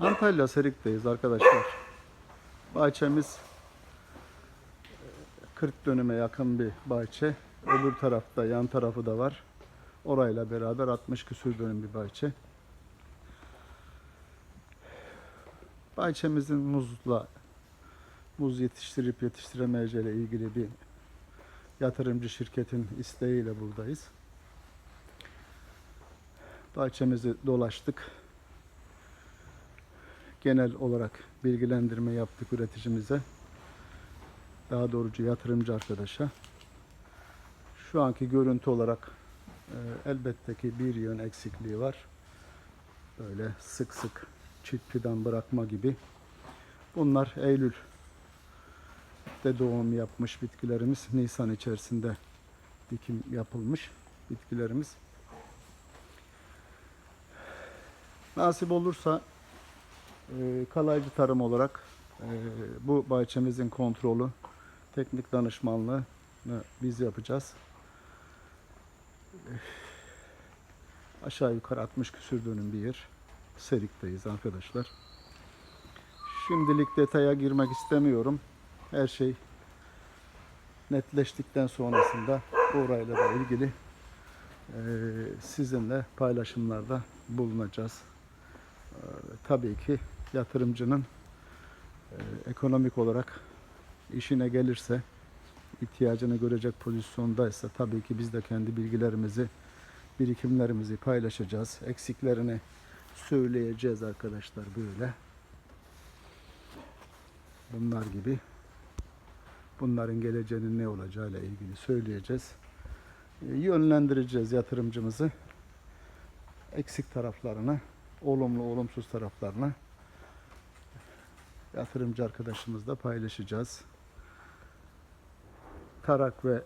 Antalya Serik'teyiz arkadaşlar. Bahçemiz e, 40 dönüme yakın bir bahçe. Öbür tarafta yan tarafı da var. Orayla beraber 60 küsür dönüm bir bahçe. Bahçemizin muzla muz yetiştirip yetiştiremeyeceğiyle ilgili bir yatırımcı şirketin isteğiyle buradayız. Bahçemizi dolaştık. Genel olarak bilgilendirme yaptık üreticimize. Daha doğrusu yatırımcı arkadaşa. Şu anki görüntü olarak e, elbette ki bir yön eksikliği var. Böyle sık sık çift fidan bırakma gibi. Bunlar Eylül de doğum yapmış bitkilerimiz. Nisan içerisinde dikim yapılmış bitkilerimiz. Nasip olursa kalaycı tarım olarak e, bu bahçemizin kontrolü, teknik danışmanlığını biz yapacağız. Aşağı yukarı 60 küsür dönüm bir yer. Serik'teyiz arkadaşlar. Şimdilik detaya girmek istemiyorum. Her şey netleştikten sonrasında orayla da ilgili e, sizinle paylaşımlarda bulunacağız. E, tabii ki yatırımcının e, ekonomik olarak işine gelirse ihtiyacını görecek pozisyondaysa tabii ki biz de kendi bilgilerimizi birikimlerimizi paylaşacağız. Eksiklerini söyleyeceğiz arkadaşlar böyle. Bunlar gibi bunların geleceğinin ne olacağıyla ilgili söyleyeceğiz. E, Yönlendireceğiz yatırımcımızı eksik taraflarına, olumlu olumsuz taraflarına yatırımcı arkadaşımızla paylaşacağız. Tarak ve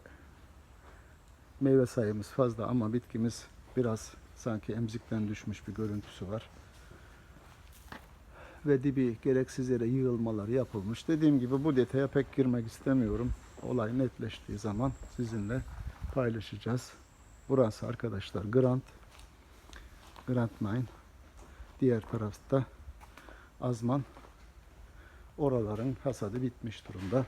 meyve sayımız fazla ama bitkimiz biraz sanki emzikten düşmüş bir görüntüsü var. Ve dibi gereksiz yere yığılmalar yapılmış. Dediğim gibi bu detaya pek girmek istemiyorum. Olay netleştiği zaman sizinle paylaşacağız. Burası arkadaşlar Grant. Grant Mine. Diğer tarafta Azman. Oraların hasadı bitmiş durumda.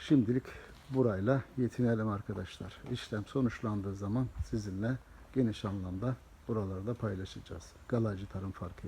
Şimdilik burayla yetinelim arkadaşlar. İşlem sonuçlandığı zaman sizinle geniş anlamda buralarda paylaşacağız. Galacı tarım farkı.